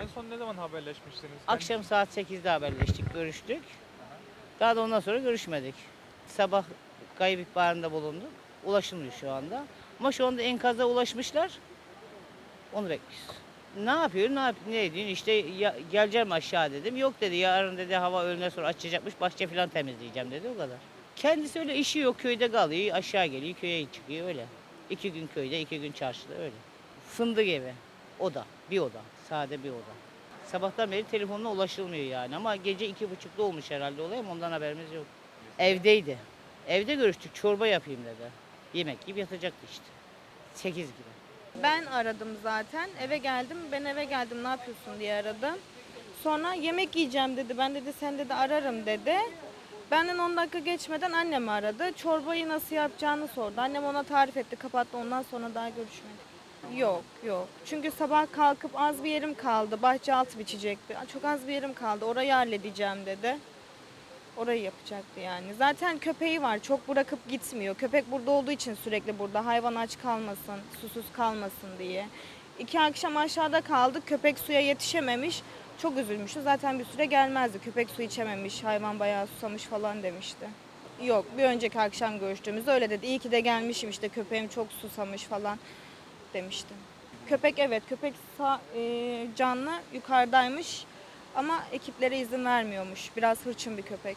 En son ne zaman haberleşmişsiniz? Akşam saat 8'de haberleştik, görüştük. Daha da ondan sonra görüşmedik. Sabah kayıp ihbarında bulunduk. Ulaşılmıyor şu anda. Ama şu anda enkaza ulaşmışlar. Onu bekliyoruz. Ne yapıyor, ne, yap ne ediyorsun? İşte ya, geleceğim aşağı dedim. Yok dedi, yarın dedi hava öğleden sonra açacakmış, bahçe falan temizleyeceğim dedi o kadar. Kendisi öyle işi yok, köyde kalıyor, aşağı geliyor, köye çıkıyor öyle. İki gün köyde, iki gün çarşıda öyle. Fındık evi, oda, bir oda, sade bir oda. Sabahtan beri telefonla ulaşılmıyor yani ama gece iki buçukta olmuş herhalde olay ama ondan haberimiz yok. Evdeydi. Evde görüştük, çorba yapayım dedi. Yemek gibi yatacaktı işte. Sekiz gibi. Ben aradım zaten. Eve geldim. Ben eve geldim ne yapıyorsun diye aradım. Sonra yemek yiyeceğim dedi. Ben dedi sen dedi ararım dedi. Benden 10 dakika geçmeden annem aradı. Çorbayı nasıl yapacağını sordu. Annem ona tarif etti, kapattı. Ondan sonra daha görüşmedik. Yok, yok. Çünkü sabah kalkıp az bir yerim kaldı. Bahçe altı biçecekti. Çok az bir yerim kaldı. Orayı halledeceğim dedi. Orayı yapacaktı yani. Zaten köpeği var. Çok bırakıp gitmiyor. Köpek burada olduğu için sürekli burada. Hayvan aç kalmasın, susuz kalmasın diye. İki akşam aşağıda kaldık. Köpek suya yetişememiş. Çok üzülmüştü. Zaten bir süre gelmezdi. Köpek su içememiş. Hayvan bayağı susamış falan demişti. Yok bir önceki akşam görüştüğümüzde öyle dedi. İyi ki de gelmişim işte köpeğim çok susamış falan demişti. Köpek evet köpek sağ, e, canlı yukarıdaymış ama ekiplere izin vermiyormuş. Biraz hırçın bir köpek.